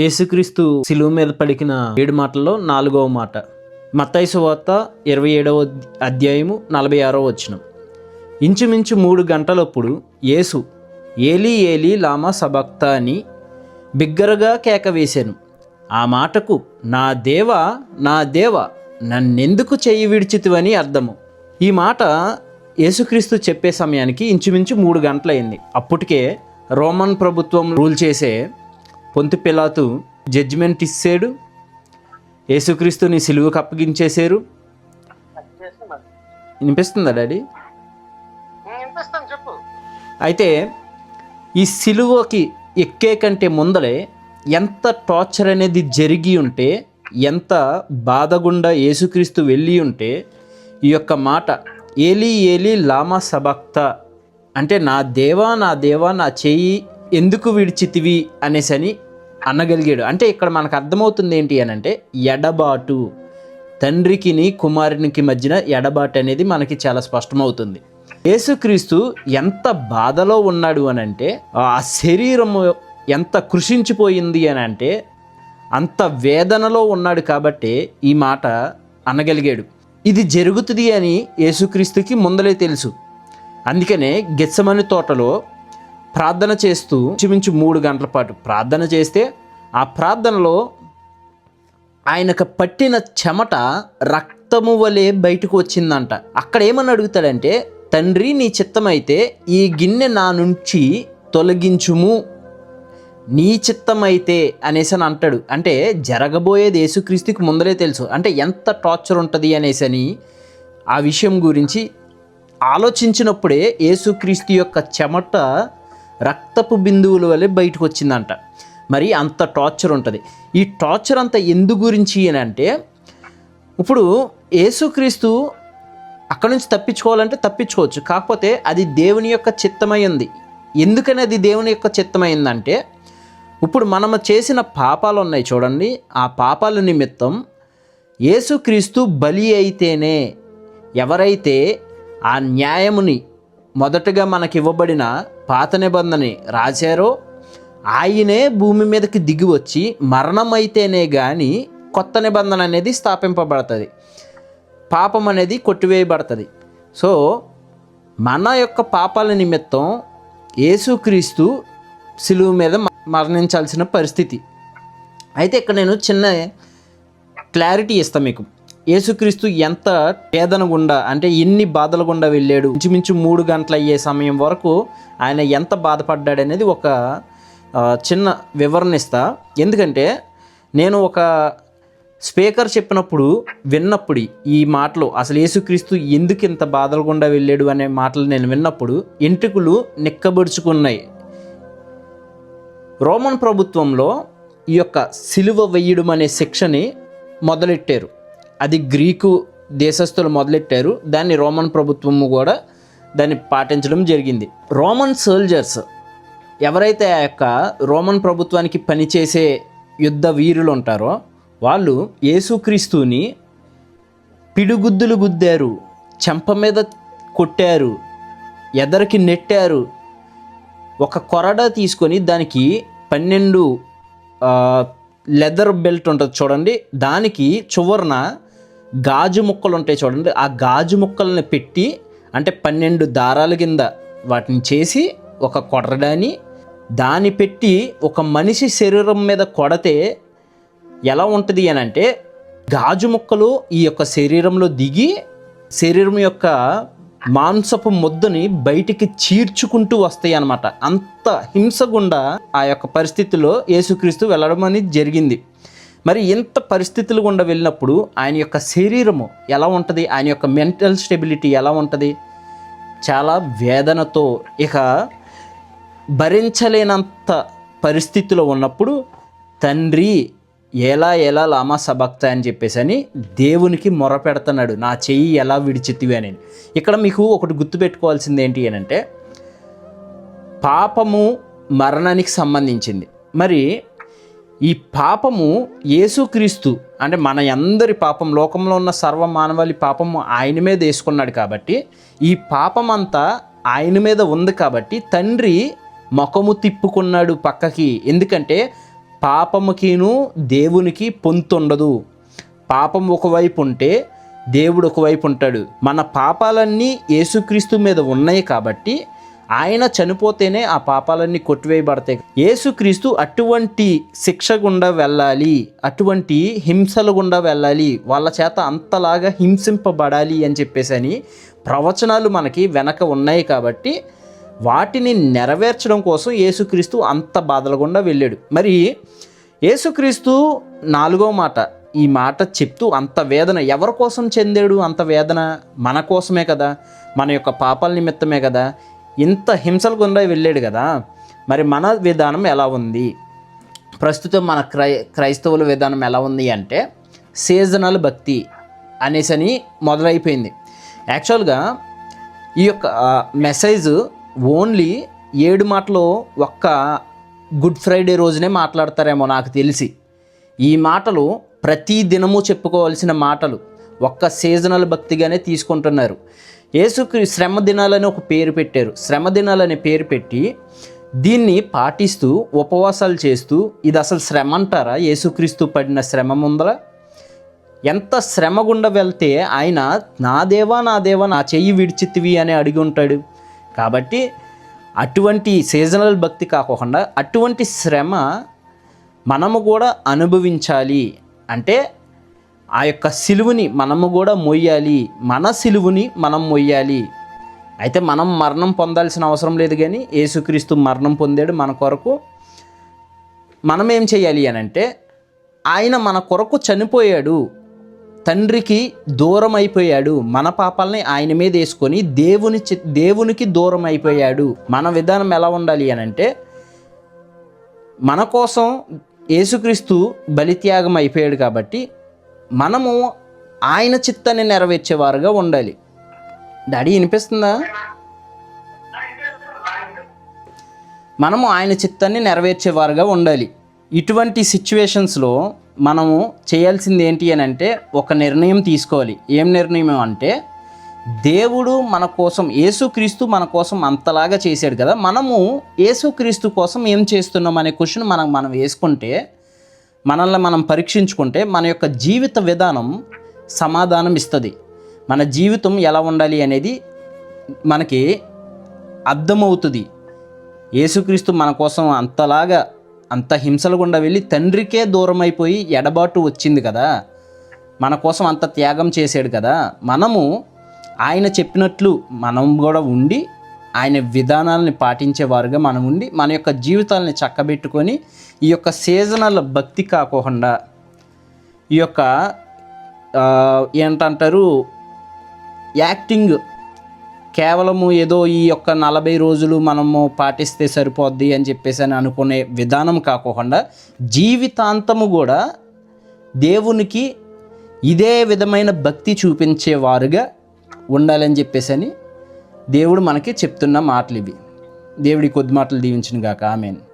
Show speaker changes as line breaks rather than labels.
యేసుక్రీస్తు శిలువ మీద పలికిన ఏడు మాటల్లో నాలుగవ మాట. మత్తైసు వార్త ఇరవై ఏడవ అధ్యాయము నలభై ఆరో వచనం. ఇంచుమించు మూడు గంటలప్పుడు యేసు ఏలీ ఏలీ లామా సబక్త అని బిగ్గరగా కేక వేశాను. ఆ మాటకు నా దేవ నా దేవ నన్నెందుకు చెయ్యి విడిచితివని అర్థము. ఈ మాట యేసుక్రీస్తు చెప్పే సమయానికి ఇంచుమించు మూడు గంటలైంది. అప్పటికే రోమన్ ప్రభుత్వం రూల్ చేసే పొంతి పిలాతు జడ్జిమెంట్ ఇచ్చాడు యేసుక్రీస్తుని సిలువకు అప్పగించేశారు వినిపిస్తుందా డాడీ? అయితే ఈ సిలువకి ఎక్కే కంటే ముందలే ఎంత టార్చర్ అనేది జరిగి ఉంటే ఎంత బాధగుండా యేసుక్రీస్తు వెళ్ళి ఉంటే ఈ యొక్క మాట ఏలి ఏలి లామా సబక్త అంటే నా దేవా నా దేవా నా చెయ్యి ఎందుకు విడిచితివి అనేసి అని అనగలిగాడు అంటే ఇక్కడ మనకు అర్థమవుతుంది ఏంటి అని అంటే ఎడబాటు. తండ్రికిని కుమారునికి మధ్యన ఎడబాటు అనేది మనకి చాలా స్పష్టమవుతుంది. యేసుక్రీస్తు ఎంత బాధలో ఉన్నాడు అని అంటే ఆ శరీరము ఎంత కృషించిపోయింది అని అంటే అంత వేదనలో ఉన్నాడు కాబట్టి ఈ మాట అనగలిగాడు ఇది జరుగుతుంది అని యేసుక్రీస్తుకి ముందలే తెలుసు. అందుకనే గెచ్చమని తోటలో ప్రార్థన చేస్తూ ఇంచుమించు మూడు గంటల పాటు ప్రార్థన చేస్తే ఆ ప్రార్థనలో ఆయనకు పట్టిన చెమట రక్తము వలె బయటకు వచ్చిందంట. అక్కడ ఏమని అడుగుతాడంటే తండ్రి నీ చిత్తమైతే ఈ గిన్నె నా నుంచి తొలగించుము. నీ చిత్తమైతే అనేసి అని అంటాడు. అంటే జరగబోయేది యేసుక్రీస్తుకి ముందరే తెలుసు. అంటే ఎంత టార్చర్ ఉంటుంది అనేసి అని ఆ విషయం గురించి ఆలోచించినప్పుడే యేసుక్రీస్తు యొక్క చెమట రక్తపు బిందువుల వలె బయటకు వచ్చిందంట మరి అంత టార్చర్ ఉంటుంది. ఈ టార్చర్ అంతా ఎందు గురించి అని అంటే ఇప్పుడు యేసుక్రీస్తు అక్కడ నుంచి తప్పించుకోవాలంటే తప్పించుకోవచ్చు. కాకపోతే అది దేవుని యొక్క చిత్తమైంది. ఎందుకని అది దేవుని యొక్క చిత్తమైందంటే ఇప్పుడు మనము చేసిన పాపాలు ఉన్నాయి చూడండి. ఆ పాపాల నిమిత్తం యేసుక్రీస్తు బలి అయితేనే ఎవరైతే ఆ న్యాయముని మొదటగా మనకి ఇవ్వబడిన పాత నిబంధనని రాశారో ఆయనే భూమి మీదకి దిగి వచ్చి మరణం అయితేనే కానీ కొత్త నిబంధన అనేది స్థాపింపబడుతుంది. పాపం అనేది కొట్టివేయబడుతుంది. సో మన యొక్క పాపాల నిమిత్తం యేసుక్రీస్తు సిలువు మీద మ- మరణించాల్సిన పరిస్థితి. అయితే ఇక్కడ నేను చిన్న క్లారిటీ ఇస్తాను మీకు. యేసుక్రీస్తు ఎంత వేదన గుండా అంటే ఎన్ని బాధల గుండా వెళ్ళాడు ఇంచుమించు మూడు గంటలు అయ్యే సమయం వరకు ఆయన ఎంత బాధపడ్డాడు అనేది ఒక చిన్న వివరణ ఇస్తా. ఎందుకంటే నేను ఒక స్పీకర్ చెప్పినప్పుడు విన్నప్పుడు ఈ మాటలు అసలు యేసుక్రీస్తు ఎందుకు ఇంత బాధల గుండా వెళ్ళాడు అనే మాటలు నేను విన్నప్పుడు ఎంట్రుకులు నిక్కబడుచుకున్నాయి రోమన్ ప్రభుత్వంలో ఈ యొక్క సిలువ వేయడం అనే శిక్షని మొదలెట్టారు. అది గ్రీకు దేశస్థులు మొదలెట్టారు. దాన్ని రోమన్ ప్రభుత్వము కూడా దాన్ని పాటించడం జరిగింది. రోమన్ సోల్జర్స్ ఎవరైతే ఆ యొక్క రోమన్ ప్రభుత్వానికి పనిచేసే యుద్ధ వీరులు ఉంటారో వాళ్ళు యేసుక్రీస్తుని పిడుగుద్దులు గుద్దారు చెంప మీద కొట్టారు ఎదరికి నెట్టారు. ఒక కొరడా తీసుకొని దానికి పన్నెండు లెదర్ బెల్ట్ ఉంటుంది చూడండి. దానికి చివరన గాజు ముక్కలు ఉంటాయి చూడండి. ఆ గాజు ముక్కల్ని పెట్టి అంటే పన్నెండు దారాల కింద వాటిని చేసి ఒక కొరడాని దాన్ని పెట్టి ఒక మనిషి శరీరం మీద కొడితే ఎలా ఉంటుంది అని అంటే గాజు ముక్కలు ఈ యొక్క శరీరంలో దిగి శరీరం యొక్క మాంసపు ముద్దని బయటికి చీర్చుకుంటూ వస్తాయి అన్నమాట. అంత హింస గుండా ఆ యొక్క పరిస్థితిలో యేసుక్రీస్తు వెళ్ళడం అనేది జరిగింది. మరి ఇంత పరిస్థితులు గుండా వెళ్ళినప్పుడు ఆయన యొక్క శరీరము ఎలా ఉంటుంది? ఆయన యొక్క మెంటల్ స్టెబిలిటీ ఎలా ఉంటుంది? చాలా వేదనతో ఇక భరించలేనంత పరిస్థితిలో ఉన్నప్పుడు తండ్రి ఎలా ఎలా లామా సభక్త అని చెప్పేసి అని దేవునికి మొరపెడుతున్నాడు నా చెయ్యి ఎలా విడిచితివి అని. ఇక్కడ మీకు ఒకటి గుర్తుపెట్టుకోవాల్సింది ఏంటి అని అంటే పాపము మరణానికి సంబంధించింది. మరి ఈ పాపము యేసుక్రీస్తు అంటే మన అందరి పాపం లోకంలో ఉన్న సర్వ మానవాళి పాపము ఆయన మీద వేసుకున్నాడు కాబట్టి ఈ పాపం అంతా ఆయన మీద ఉంది కాబట్టి తండ్రి ముఖము తిప్పుకున్నాడు పక్కకి. ఎందుకంటే పాపముకిను దేవునికి పొంతుండదు పాపం ఒకవైపు ఉంటే దేవుడు ఒకవైపు ఉంటాడు. మన పాపాలన్నీ యేసుక్రీస్తు మీద ఉన్నాయి కాబట్టి ఆయన చనిపోతేనే ఆ పాపాలన్నీ కొట్టివేయబడతాయి. యేసుక్రీస్తు అటువంటి శిక్ష గుండా వెళ్ళాలి అటువంటి హింసల గుండా వెళ్ళాలి వాళ్ళ చేత అంతలాగా హింసింపబడాలి అని చెప్పేసి అని ప్రవచనాలు మనకి వెనక ఉన్నాయి కాబట్టి వాటిని నెరవేర్చడం కోసం యేసుక్రీస్తు అంత బాధల గుండా వెళ్ళాడు. మరి యేసుక్రీస్తు నాలుగో మాట ఈ మాట చెప్తూ అంత వేదన ఎవరి కోసం చెందాడు? అంత వేదన మన కోసమే కదా? మన యొక్క పాపాల నిమిత్తమే కదా? ఇంత హింసలు గుండా వెళ్ళాడు కదా మరి మన విధానం ఎలా ఉంది? ప్రస్తుతం మన క్రై క్రైస్తవుల విధానం ఎలా ఉంది అంటే సీజనల్ భక్తి అనేసి అని మొదలైపోయింది. యాక్చువల్గా ఈ యొక్క మెసేజ్ ఓన్లీ ఏడు మాటలు ఒక్క గుడ్ ఫ్రైడే రోజునే మాట్లాడతారేమో నాకు తెలిసి. ఈ మాటలు ప్రతి దినము చెప్పుకోవాల్సిన మాటలు ఒక్క సీజనల్ భక్తిగానే తీసుకుంటున్నారు. యేసుక్రీ శ్రమ దినాలని ఒక పేరు పెట్టారు. శ్రమ దినాలనే పేరు పెట్టి దీన్ని పాటిస్తూ ఉపవాసాలు చేస్తూ ఇది అసలు శ్రమ అంటారా? యేసుక్రీస్తు పడిన శ్రమ ముందల ఎంత శ్రమ గుండా వెళ్తే ఆయన నా దేవా నా దేవా నా చెయ్యి విడిచితివి అని అడిగి ఉంటాడు. కాబట్టి అటువంటి సీజనల్ భక్తి కాకుండా అటువంటి శ్రమ మనము కూడా అనుభవించాలి. అంటే ఆ యొక్క సిలువుని మనము కూడా మొయ్యాలి. మన సిలువుని మనం మొయ్యాలి. అయితే మనం మరణం పొందాల్సిన అవసరం లేదు కానీ యేసుక్రీస్తు మరణం పొందాడు మన కొరకు. మనం ఏం చేయాలి అని అంటే ఆయన మన కొరకు చనిపోయాడు. తండ్రికి దూరం అయిపోయాడు మన పాపాలని ఆయన మీద వేసుకొని దేవుని చి- దేవునికి దూరం అయిపోయాడు మన విధానం ఎలా ఉండాలి అని అంటే మన కోసం యేసుక్రీస్తు బలిత్యాగం అయిపోయాడు కాబట్టి మనము ఆయన చిత్తాన్ని నెరవేర్చేవారుగా ఉండాలి. డాడీ వినిపిస్తుందా? మనము ఆయన చిత్తాన్ని నెరవేర్చేవారుగా ఉండాలి. ఇటువంటి సిచ్యువేషన్స్లో మనము చేయాల్సింది ఏంటి అని అంటే ఒక నిర్ణయం తీసుకోవాలి. ఏం నిర్ణయం అంటే దేవుడు మన కోసం యేసుక్రీస్తు మన కోసం అంతలాగా చేశాడు కదా. మనము యేసుక్రీస్తు కోసం ఏం చేస్తున్నాం అనే క్వశ్చన్ మనం మనం వేసుకుంటే మనల్ని మనం పరీక్షించుకుంటే మన యొక్క జీవిత విధానం సమాధానం ఇస్తుంది. మన జీవితం ఎలా ఉండాలి అనేది మనకి అర్థమవుతుంది. యేసుక్రీస్తు మన కోసం అంతలాగా అంత హింసల గుండా వెళ్ళి తండ్రికే దూరం అయిపోయి ఎడబాటు వచ్చింది కదా. మన కోసం అంత త్యాగం చేశాడు కదా. మనము ఆయన చెప్పినట్లు మనం కూడా ఉండి ఆయన విధానాలని పాటించేవారుగా మనం ఉండి మన యొక్క జీవితాలని చక్కబెట్టుకొని ఈ యొక్క సీజనల్ భక్తి కాకుండా ఈ యొక్క ఏంటంటారు యాక్టింగ్ కేవలము ఏదో ఈ యొక్క నలభై రోజులు మనము పాటిస్తే సరిపోద్ది అని చెప్పేసి అని అనుకునే విధానం కాకోకుండా జీవితాంతము కూడా దేవునికి ఇదే విధమైన భక్తి చూపించేవారుగా ఉండాలని చెప్పేసి అని దేవుడు మనకి చెప్తున్న మాటలు ఇవి దేవుడి కొద్ది మాటలు దీవించిన గాక ఆమెను.